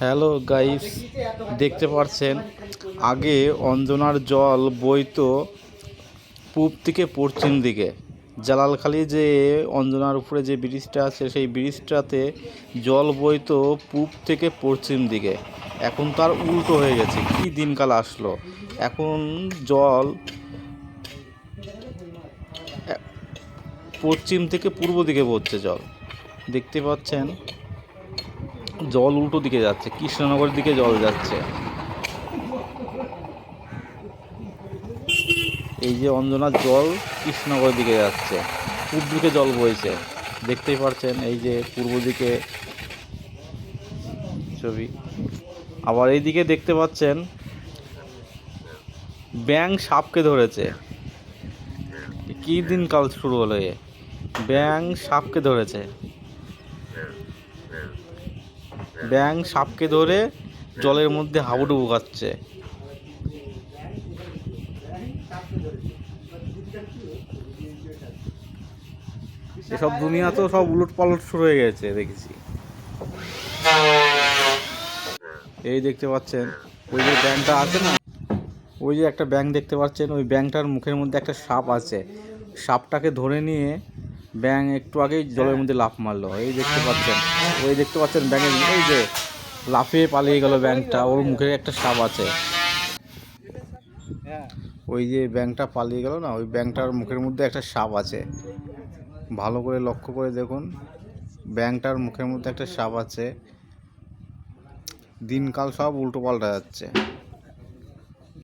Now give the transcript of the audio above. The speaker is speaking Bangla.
হ্যালো গাইস দেখতে পাচ্ছেন, আগে অঞ্জনার জল বইতো পূব থেকে পশ্চিম দিকে। জালালখালি যে অঞ্জনার উপরে যে ব্রিজটা আছে, সেই ব্রিজটাতে জল বইতো পূব থেকে পশ্চিম দিকে। এখন তার উল্টো হয়ে গেছে, কি দিনকাল আসলো? এখন জল পশ্চিম থেকে পূর্ব দিকে পড়ছে জল। দেখতে পাচ্ছেন জল উল্টো দিকে যাচ্ছে কৃষ্ণনগরের দিকে জল যাচ্ছে। এই যে অঞ্জনার জল কৃষ্ণনগরের দিকে যাচ্ছে পূর্ব দিকে জল বইছে। দেখতেই পাচ্ছেন এই যে পূর্ব দিকে ছবি। আবার এইদিকে দেখতে পাচ্ছেন ব্যাং সাপকে ধরেছে। কি দিনকাল শুরু হলো এ? ব্যাং সাপকে ধরেছে। ব্যাং সাপকে ধরে জলের মধ্যে হাবুডুবু খাচ্ছে। এসব দুনিয়া তো সব উলট পালট শুরু হয়ে গেছে, দেখেছি। এই দেখতে পাচ্ছেন, ওই যে ব্যাংকটা আছে না, ওই যে একটা ব্যাংক দেখতে পাচ্ছেন, ওই ব্যাংকটার মুখের মধ্যে একটা সাপ আছে। সাপটাকে ধরে নিয়ে ব্যাং একটু আগেই জলের মধ্যে লাফ মারলো। এই দেখতে পাচ্ছেন, ওই দেখতে পাচ্ছেন ব্যাঙের এই যে লাফিয়ে পালিয়ে গেল ব্যাংকটা ওর মুখে একটা সাপ আছে। ওই যে ব্যাংকটা পালিয়ে গেল না, ওই ব্যাংকটার মুখের মধ্যে একটা সাপ আছে। ভালো করে লক্ষ্য করে দেখুন ব্যাংকটার মুখের মধ্যে একটা সাপ আছে। দিনকাল সব উল্টো পাল্টা যাচ্ছে।